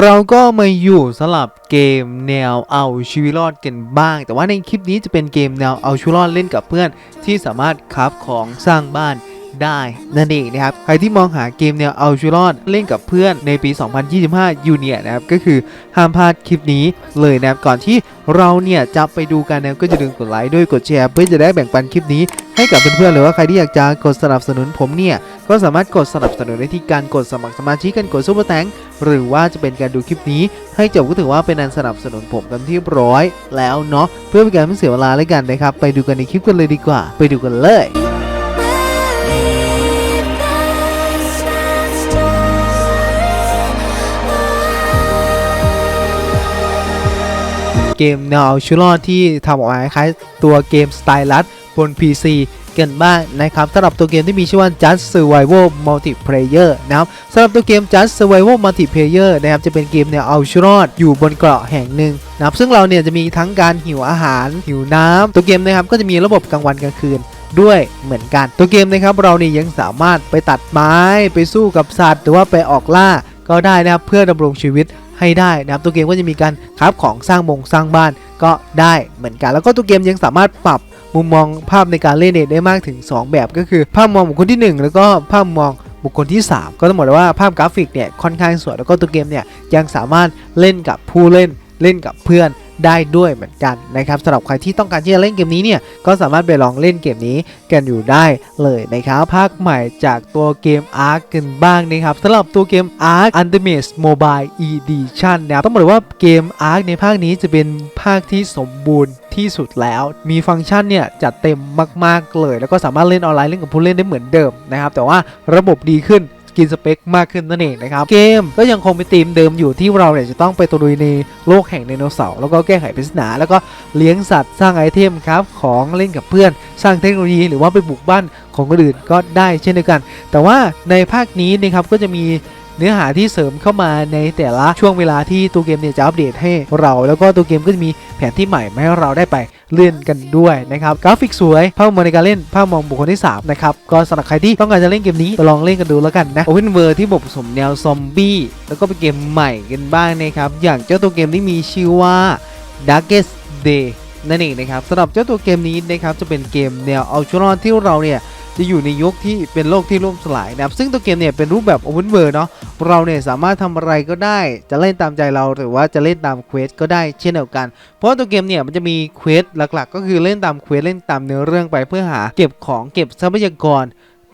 เราก็มาอยู่สลับเกมแนวเอาชีวิตรอดกันบ้าง แต่ว่าในคลิปนี้จะเป็นเกมแนวเอาชีวิตรอดเล่นกับเพื่อนที่สามารถคราฟของสร้างบ้าน ได้นั่นเองนะครับใครที่มองหาเกมแนวเอาชีวิตรอดเล่นกับเพื่อนในปี 2025 ยูเนียนะครับก็คือห้ามพลาดคลิปนี้เลยนะครับก่อนที่เราเนี่ยจะไปดูกันนะครับก็จะลืมกดไลค์ด้วยกดแชร์เพื่อจะได้แบ่งปันคลิปนี้ให้กับเพื่อนๆหรือว่าใครที่อยากจะกดสนับสนุนผมเนี่ยก็สามารถกดสนับสนุนได้ที่การกดสมัครสมาชิกกันกดซุปเปอร์แตงหรือว่าจะเป็นการดูคลิปนี้ ให้จบก็ถือว่าเป็นการสนับสนุนผมกันที่ร้อยแล้วเนาะเพื่อเป็นการไม่เสียเวลาแล้วกันนะครับไปดูกันในคลิปกันเลยดีกว่า ไปดูกันเลย กมแนวเอาชีวิตรอดที่ทำออกมาคล้ายตัวเกมสไตล์ลัดบน PC กันบ้างนะครับสำหรับตัวเกมที่มีชื่อว่า Just Survival Multiplayer นะครับสำหรับตัวเกม Just Survival Multiplayer นะครับจะเป็นเกมแนวเอาชีวิตรอดอยู่บนเกาะแห่งหนึ่งนะครับซึ่งเราเนี่ยจะมีทั้งการหิวอาหาร หิวน้ำตัวเกมนะครับก็จะมีระบบกลางวันกลางคืนด้วยเหมือนกัน ตัวเกมนะครับเรานี่ยยังสามารถไปตัดไม้ไปสู้กับสัตว์ หรือว่าไปออกล่าก็ได้นะครับเพื่อดำรงชีวิต ให้ได้นะครับตัวเกมก็จะมีการคราฟของสร้างมงสร้างบ้านก็ได้เหมือนกัน แล้วก็ตัวเกมยังสามารถปรับมุมมองภาพในการเล่นเนี่ยได้มากถึง 2 แบบก็คือภาพมองบุคคลที่ 1 แล้วก็ภาพมองบุคคลที่ 3 ก็ต้องบอกเลยว่าภาพกราฟิกเนี่ยค่อนข้างสวยแล้วก็ตัวเกมเนี่ยยังสามารถเล่นกับผู้เล่นเล่นกับเพื่อน ได้ด้วยเหมือนกันนะครับสำหรับใครที่ต้องการที่จะเล่นเกมนี้เนี่ยก็สามารถไปลองเล่นเกมนี้กันอยู่ได้เลยนะครับภาคใหม่จากตัวเกม Ark กันบ้างนะครับสำหรับตัวเกม Ark Ultimate Mobile Edition นะครับต้องบอกเลยว่าเกม Ark ในภาคนี้จะเป็นภาคที่สมบูรณ์ที่สุดแล้วมีฟังก์ชันเนี่ยจัดเต็มมาก ๆ เลย แล้วก็สามารถเล่นออนไลน์เล่นกับผู้เล่นได้เหมือนเดิมนะครับแต่ว่าระบบดีขึ้น กินสเปคมากขึ้นนั่นเองนะครับ เกมก็ยังคงเป็นธีมเดิมอยู่ที่เราเนี่ยจะต้องไปตะลุยในโลกแห่งไดโนเสาร์แล้วก็แก้ไขปริศนา แล้วก็เลี้ยงสัตว์สร้างไอเทมครับของเล่นกับเพื่อน สร้างเทคโนโลยีหรือว่าไปบุกบ้านของคนอื่นก็ได้เช่นเดียวกัน แต่ว่าในภาคนี้นะครับก็จะมีเนื้อหาที่เสริมเข้ามาในแต่ละช่วงเวลาที่ตัวเกมเนี่ยจะอัปเดตให้เรา แล้วก็ตัวเกมก็จะมีแผนที่ใหม่มาให้เราได้ไป เล่นกันด้วยนะครับกราฟิกสวยภาพมองในการเล่นภาพมองบุคคลที่สามนะครับก็สำหรับใครที่ต้องการจะเล่นเกมนี้ไปลองเล่นกันดูแล้วกันนะโอเพนเวอร์ที่บผสมแนวซอมบี้แล้วก็เป็นเกมใหม่กันบ้างนะครับอย่างเจ้าตัวเกมที่มีชื่อว่า Darkest Day นั่นเองนะครับสำหรับเจ้าตัวเกมนี้นะครับจะเป็นเกมแนวเอาชรอนที่เราเนี่ย จะอยู่ในยุคที่เป็นโลกที่ล่มสลายนะครับซึ่งตัวเกมเนี่ยเป็นรูปแบบ Open World เนาะเราเนี่ยสามารถทำอะไรก็ได้ จะเล่นตามใจเราหรือว่าจะเล่นตามเควสก็ได้เช่นเดียวกัน เพราะตัวเกมเนี่ยมันจะมีเควสหลักๆ ก็คือเล่นตามเควสเล่นตามเนื้อเรื่องไปเพื่อหาเก็บของเก็บทรัพยากร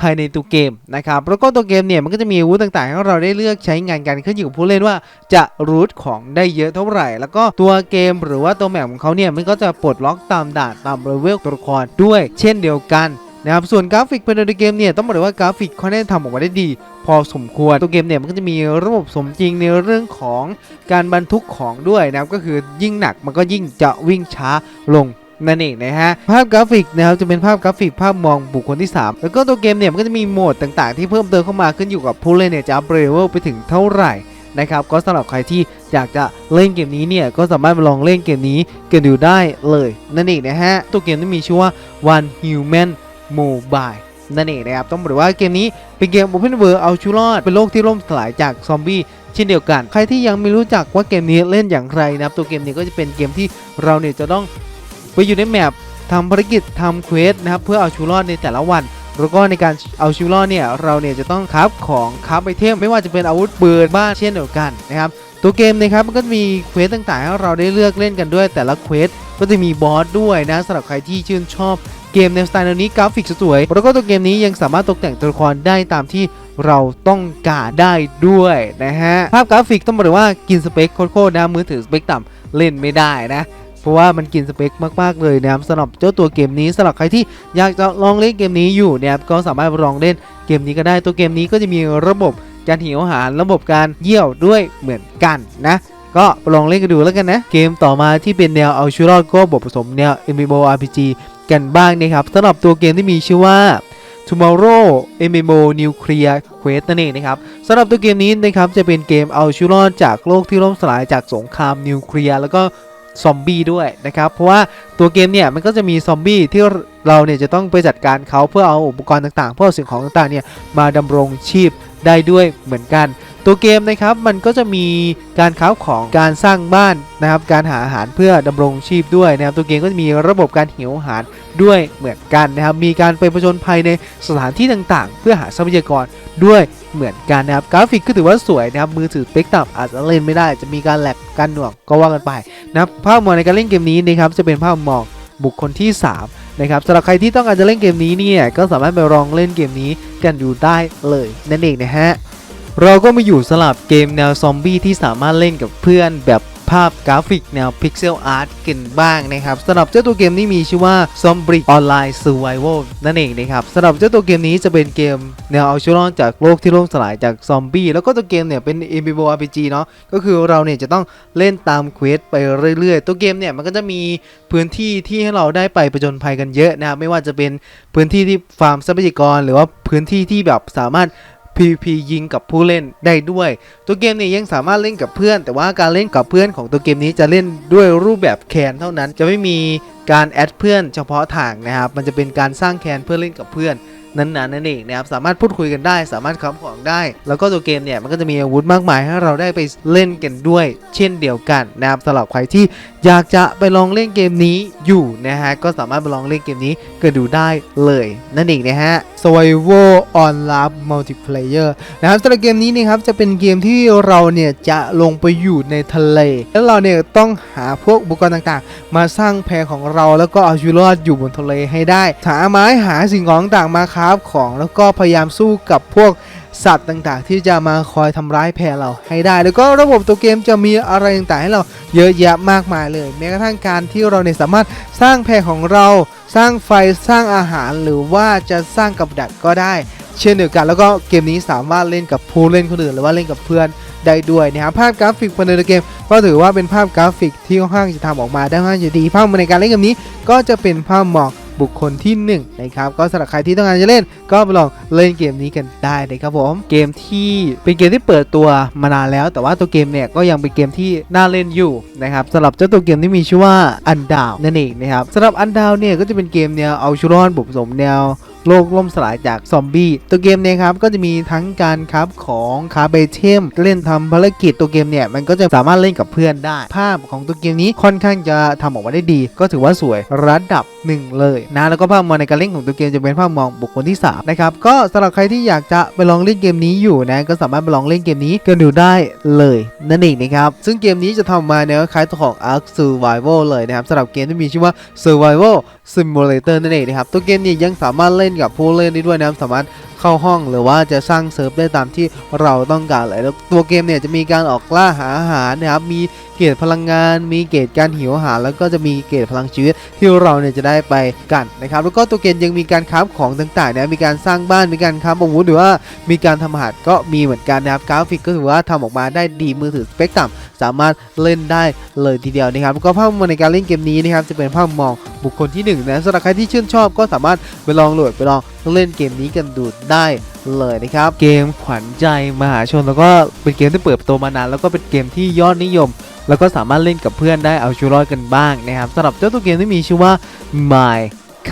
ภายในตัวเกมนะครับแล้วก็ตัวเกมเนี่ยมันก็จะมีอาวุธต่างๆให้เราได้เลือกใช้งานกันขึ้นอยู่กับผู้เล่นว่าจะรูทของได้เยอะเท่าไหร่ แล้วก็ตัวเกมหรือว่าตัวแมปของเขาเนี่ยมันก็จะปลดล็อกตามด่านตามเลเวลตัวละครด้วย เช่นเดียวกัน นะครับส่วนกราฟิกภายในตัวเกมเนี่ยต้องบอกเลยว่ากราฟิกเขาได้ทำออกมาได้ดี พอสมควรตัวเกมเนี่ยมันก็จะมีระบบสมจริงในเรื่องของการบรรทุกของด้วยนะครับก็คือยิ่งหนักมันก็ยิ่งจะวิ่งช้าลงนั่นเองนะฮะภาพกราฟิกนะครับจะเป็นภาพกราฟิกภาพมองบุคคลที่ 3 แล้วก็ตัวเกมเนี่ยมันก็จะมีโหมดต่างๆ ที่เพิ่มเติมเข้ามาขึ้นอยู่กับผู้เล่นเนี่ยจะอัพเลเวลไปถึงเท่าไหร่นะครับก็สำหรับใครที่อยากจะเล่นเกมนี้เนี่ยก็สามารถมาลองเล่นเกมนี้กันดูได้เลยนั่นเองนะฮะตัวเกมที่มีชื่อว่า One Human Mobile นั่นเองนะครับ ต้องบอกว่าเกมนี้เป็นเกม Open World เอาชีวิตรอด เป็นโลกที่ล่มสลายจากซอมบี้เช่นเดียวกัน ใครที่ยังไม่รู้จักว่าเกมนี้เล่นอย่างไรนะครับ ตัวเกมนี้ก็จะเป็นเกมที่เราเนี่ยจะต้องไปอยู่ในแมปทำภารกิจทำเควสนะครับเพื่อเอาชีวิตรอดในแต่ละวันแล้วก็ในการเอาชีวิตรอดเนี่ยเราเนี่ยจะต้องคราของคราไอเทมไม่ว่าจะเป็นอาวุธปืนบ้านเช่นเดียวกันนะครับตัวเกมนะครับมันก็มีเควสต่างๆให้เราได้เลือกเล่นกันด้วยแต่ละเควสก็จะมีบอสด้วยนะสำหรับใครที่ชื่นชอบ เกมในสไตล์แนวนี้กราฟิกสวยๆแล้วก็ตัวเกมนี้ยังสามารถตกแต่งตัวละครได้ตามที่เราต้องการได้ด้วยนะฮะ ภาพกราฟิกต้องบอกเลยว่ากินสเปคโคตรๆนะมือถือสเปคต่ำเล่นไม่ได้นะเพราะว่ามันกินสเปคมาก ๆ เลยนะครับสำหรับเจ้าตัวเกมนี้สำหรับใครที่อยากจะลองเล่นเกมนี้อยู่เนี่ยก็สามารถลองเล่นเกมนี้ก็ได้ตัวเกมนี้ก็จะมีระบบการหิวอาหารระบบการเยี่ยวด้วยเหมือนกันนะก็ลองเล่นกันดูแล้วกันนะ เกมต่อมาที่เป็นแนวเอาชีวิตรอดก็บทผสมแนว MMORPG กันบ้างนะครับสำหรับตัวเกมที่มีชื่อว่า Tomorrow MMO Nuclear Quest นั่นเองนะครับสำหรับตัวเกมนี้นะครับจะเป็นเกมเอาชีวิตรอดจากโลกที่ล่มสลายจากสงครามนิวเคลียร์แล้วก็ซอมบี้ด้วยนะครับ เพราะว่าตัวเกมเนี่ยมันก็จะมีซอมบี้ที่เราเนี่ยจะต้องไปจัดการเขาเพื่อเอาอุปกรณ์ต่างๆ เพื่อเอาสิ่งของต่างๆเนี่ยมาดำรงชีพได้ด้วยเหมือนกัน ตัวเกมนะครับมันก็จะมีการค้าของการสร้างบ้านนะครับการหาอาหารเพื่อดำรงชีพด้วยนะครับตัวเกมก็จะมีระบบการหิวอาหารด้วยเหมือนกันนะครับมีการไปผจญภัยในสถานที่ต่างๆ เพื่อหาทรัพยากรด้วยเหมือนกันนะครับกราฟิกก็ถือว่าสวยนะครับมือถือเปกต่ำอาจจะเล่นไม่ได้ จะมีการแลกการหน่วงก็ว่ากันไปนะครับภาพมองในการเล่นเกมนี้นะครับจะเป็นภาพมองบุคคลที่ 3 นะครับสำหรับใครที่ต้องการจะเล่นเกมนี้เนี่ยก็สามารถไปลองเล่นเกมนี้กันดูได้เลยนั่นเองนะฮะ เราก็มาอยู่สลับเกมแนวซอมบี้ที่สามารถเล่นกับเพื่อนแบบภาพกราฟิกแนวพิกเซลอาร์ตกันบ้างนะครับสำหรับเจ้าตัวเกมนี้มีชื่อว่า Zombie Online Survival นั่นเองนะครับสำหรับเจ้าตัวเกมนี้จะเป็นเกมแนวเอาชีวิตรอดจากโลกที่ล่มสลายจากซอมบี้แล้วก็ตัวเกมเนี่ยเป็น MMORPG เนาะก็คือเราเนี่ยจะต้องเล่นตามเควสไปเรื่อยๆ ตัวเกมเนี่ยมันก็จะมีพื้นที่ที่ให้เราได้ไปประจนภัยกันเยอะนะครับไม่ว่าจะเป็นพื้นที่ที่ฟาร์มทรัพยากร หรือว่าพื้นที่ที่แบบสามารถ PVP ยิงกับผู้เล่นได้ด้วย ตัวเกมนี้ยังสามารถเล่นกับเพื่อน แต่ว่าการเล่นกับเพื่อนของตัวเกมนี้จะเล่นด้วยรูปแบบแคนเท่านั้น จะไม่มีการแอดเพื่อนเฉพาะทางนะครับ มันจะเป็นการสร้างแคนเพื่อเล่นกับเพื่อน นั้นๆนั่นเองนะครับสามารถพูดคุยกันได้ สามารถค้ำของได้ แล้วก็ตัวเกมเนี่ยมันก็จะมีอาวุธมากมายให้เราได้ไปเล่นกันด้วย เช่นเดียวกันนะครับสำหรับใครที่อยากจะไปลองเล่นเกมนี้อยู่นะฮะก็สามารถไปลองเล่นเกมนี้ก็ดูได้เลยนั่นเองนะฮะ Survival Online Multiplayer นะครับสำหรับเกมนี้นะครับจะเป็นเกมที่เราเนี่ยจะลงไปอยู่ในทะเล แล้วเราเนี่ยต้องหาพวกอุปกรณ์ต่างๆ มาสร้างแพของเราแล้วก็เอาชีวิตรอดอยู่บนทะเลให้ได้หาไม้หาสิ่งของต่างๆมาคราฟของแล้วก็พยายามสู้กับพวกสัตว์ต่างๆ ที่จะมาคอยทำร้ายแพเราให้ได้ แล้วก็ระบบตัวเกมจะมีอะไรต่างๆ ให้เราเยอะแยะมากมายเลย แม้กระทั่งการที่เราเนี่ยสามารถสร้างแพของเราสร้างไฟสร้างอาหารหรือว่าจะสร้างกับดักก็ได้ เช่นเดียวกันแล้วก็เกมนี้สามารถเล่นกับผู้เล่นคนอื่นหรือว่าเล่นกับเพื่อนได้ด้วยนะครับภาพกราฟิกภายในเกม ก็ถือว่าเป็นภาพกราฟิกที่ค่อนข้างจะทำออกมาได้ค่อนข้างจะดีภาพในการเล่นเกมนี้ ก็จะเป็นภาพหมอก บุคคลที่1นงนะครับก็สำหรับใครที่ต้องการจะเล่นก็ไปลองเล่นเกมนี้กันได้นะครับผมเกมที่เป็นเกมที่เปิดตัวมานานแล้ว แต่ว่าตัวเกมเนี่ยก็ยังเป็นเกมที่น่าเล่นอยู่นะครับสำหรับเจ้าตัวเกมที่มีชื่อว่าอันดาวนั่นเองนะครับสำหรับอันดาวเนี่ยก็จะเป็นเกมแนวเอาชูรอนบุผสมแนวโลกล่มสลายจากซอมบี้ตัวเกมเนี่ยครับก็จะมีทั้งการครับของคาเบเทมเล่นทำภารกิจตัวเกมเนี่ยมันก็จะสามารถเล่นกับเพื่อนได้ ภาพของตัวเกมนี้ค่อนข้างจะทำออกมาได้ดี ก็ถือว่าสวยระดับหนึ่งเลยนะแล้วก็ภาพมองในการเล่นของตัวเกมจะเป็นภาพมองบุคคลที่3นะครับก็สำหรับใครที่อยากจะไปลองเล่นเกมนี้อยู่นะก็สามารถไปลองเล่นเกมนี้กันดูได้เลยนั่นเองนะครับซึ่งเกมนี้จะทำมาแนวคล้ายตัวของ Ark Survival เลยนะครับสำหรับเกมที่มีชื่อว่า Survival Simulator นั่นเองนะครับตัวเกมนี้ยังสามารถเล่นกับผู้เล่นได้ด้วยนะครับสามารถ เข้าห้องหรือว่าจะสร้างเซิร์ฟได้ตามที่เราต้องการเลยแล้วตัวเกมเนี่ยจะมีการออกล่าหาอาหารนะครับมีเกรดพลังงาน มีเกรดการหิวอาหาร แล้วก็จะมีเกรดพลังชีวิตที่เราเนี่ยจะได้ไปกันนะครับแล้วก็ตัวเกมยังมีการคราของต่างๆนะมีการสร้างบ้านมีการคราอาวุธหรือว่ามีการทำอาหารก็มีเหมือนกันนะครับกราฟิกก็ถือว่าทำออกมาได้ดีมือถือสเปกต่ำสามารถเล่นได้เลยทีเดียวนะครับแล้วก็ภาพมองในการเล่นเกมนี้นะครับจะเป็นภาพมองบุคคลที่หนึ่งนะสำหรับใครที่ชื่นชอบก็สามารถไปลองโหลดไปลอง เล่นเกมนี้กันดูได้เลยนะครับ เกมขวัญใจมหาชน แล้วก็เป็นเกมที่เปิดตัวมานานแล้วก็เป็นเกมที่ยอดนิยม แล้วก็สามารถเล่นกับเพื่อนได้เอาชูรอดกันบ้างนะครับสำหรับเจ้าตัวเกมที่มีชื่อว่า My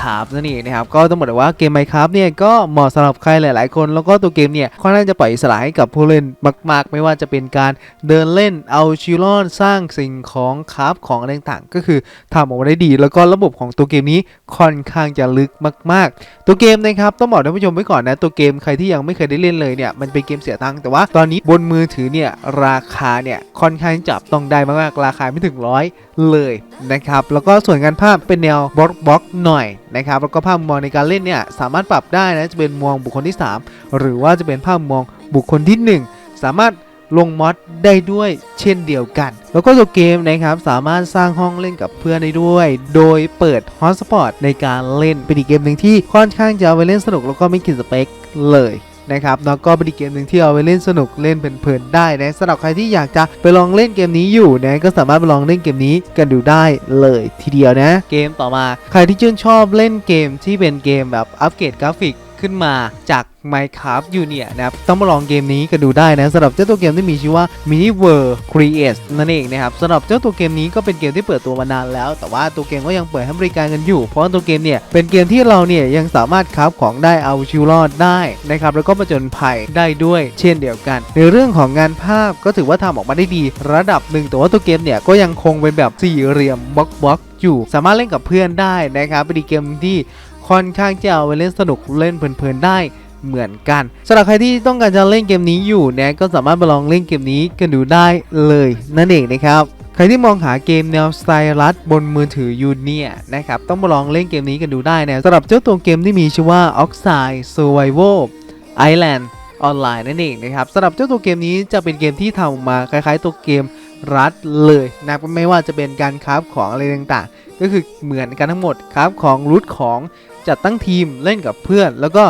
ครับนั่นเองนะครับก็ต้องบอกเลยว่าเกม Minecraft เนี่ยก็เหมาะสำหรับใครหลาย ๆ คน แล้วก็ตัวเกมเนี่ยค่อนข้างจะปล่อยอิสระให้กับผู้เล่นมาก ๆ ไม่ว่าจะเป็นการเดินเล่นเอาชีวิตรอดสร้างสิ่งของคราฟของอะไรต่างๆ ก็คือทำออกมาได้ดี แล้วก็ระบบของตัวเกมนี้ค่อนข้างจะลึกมาก ๆ ตัวเกมนะครับต้องบอกท่านผู้ชมไว้ก่อนนะตัวเกมใครที่ยังไม่เคยได้เล่นเลยเนี่ยมันเป็นเกมเสียตังค์แต่ว่าตอนนี้บนมือถือเนี่ยราคาเนี่ยค่อนข้างจับต้องได้มาก ๆ ราคาไม่ถึงร้อยเลยนะครับแล้วก็ส่วนการภาพเป็นแนวบล็อกบล็อกหน่อย นะครับแล้วก็ภาพมุมมองในการเล่นเนี่ยสามารถปรับได้นะจะเป็นมองบุคคลที่ 3 หรือว่าจะเป็นภาพมองบุคคลที่ 1 สามารถลงมอดได้ด้วยเช่นเดียวกัน แล้วก็ตัวเกมนะครับสามารถสร้างห้องเล่นกับเพื่อนได้ด้วย โดยเปิดฮอตสปอตในการเล่นเป็นอีกเกมหนึ่งที่ค่อนข้างจะไปเล่นสนุกแล้วก็ไม่กินสเปคเลย นะครับแล้วก็เป็นอีกเกมหนึ่งที่เอาไปเล่นสนุกเล่นเพลินๆได้นะสำหรับใครที่อยากจะไปลองเล่นเกมนี้อยู่นะก็สามารถไปลองเล่นเกมนี้กันดูได้เลยทีเดียวนะ เกมต่อมา ใครที่ชื่นชอบเล่นเกมที่เป็นเกมแบบอัปเกรดกราฟิกขึ้นมาจาก Minecraft อยู่เนี่ยนะครับต้องมาลองเกมนี้กันดูได้นะสำหรับเจ้าตัวเกมที่มีชื่อว่า Mini World Create นั่นเองนะครับสำหรับเจ้าตัวเกมนี้ก็เป็นเกมที่เปิดตัวมานานแล้ว แต่ว่าตัวเกมก็ยังเปิดให้บริการกันอยู่ เพราะว่าตัวเกมเนี่ยเป็นเกมที่เราเนี่ยยังสามารถคราฟของได้เอาชีวิตรอดได้นะครับแล้วก็ประจนภัยได้ด้วย เช่นเดียวกัน ในเรื่องของงานภาพก็ถือว่าทำออกมาได้ดีระดับหนึ่งแต่ว่าตัวเกมเนี่ยก็ยังคงเป็นแบบสี่เหลี่ยมบล็อกบล็อกอยู่ สามารถเล่นกับเพื่อนได้นะครับเป็นเกมที่ค่อนข้างจะเอาไปเล่นสนุกเล่นเพลินๆได้ เหมือนกันสำหรับใครที่ต้องการจะเล่นเกมนี้อยู่เนี่ยก็สามารถไปลองเล่นเกมนี้กันดูได้เลยนั่นเองนะครับใครที่มองหาเกมแนวสไตล์รัดบนมือถือยูเนี่ยนะครับต้องมาลองเล่นเกมนี้กันดูได้นะสำหรับเจ้าตัวเกมที่มีชื่อว่า Oxide Survival Island ออนไลน์นั่นเองนะครับสำหรับเจ้าตัวเกมนี้จะเป็นเกมที่ทำออกมาคล้ายๆตัวเกมรัดเลยนะไม่ว่าจะเป็นการคราฟของอะไรต่างๆ ก็คือเหมือนกันทั้งหมดคราฟของรูทของจัดตั้งทีมเล่นกับเพื่อน แล้วก็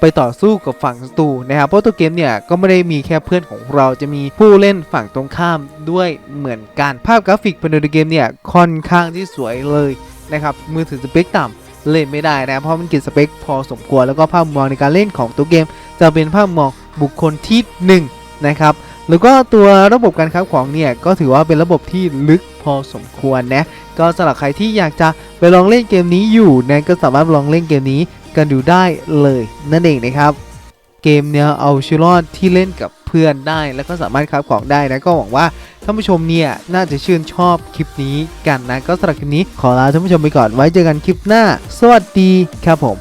ไปต่อสู้กับฝั่งศัตรูนะครับเพราะตัวเกมเนี่ยก็ไม่ได้มีแค่เพื่อนของเราจะมีผู้เล่นฝั่งตรงข้ามด้วยเหมือนกันภาพกราฟิกภายในเกมเนี่ยค่อนข้างที่สวยเลยนะครับมือถือสเปคต่ำเล่นไม่ได้นะเพราะมันกินสเปคพอสมควรแล้วก็ภาพมองในการเล่นของตัวเกม จะเป็นภาพมองบุคคลที่หนึ่งนะครับ แล้วก็ตัวระบบการค้าของเนี่ยก็ถือว่าเป็นระบบที่ลึกพอสมควรนะก็สำหรับใครที่อยากจะไปลองเล่นเกมนี้อยู่นะก็สามารถลองเล่นเกมนี้ กันดูได้เลยนั่นเองนะครับ เกมเนี้ยเอาชิลอดที่เล่นกับเพื่อนได้แล้วก็สามารถครับของได้นะก็หวังว่าท่านผู้ชมเนี่ยน่าจะชื่นชอบคลิปนี้กันนะ ก็สำหรับคลิปนี้ขอลาท่านผู้ชมไปก่อนไว้เจอกันคลิปหน้า สวัสดีครับผม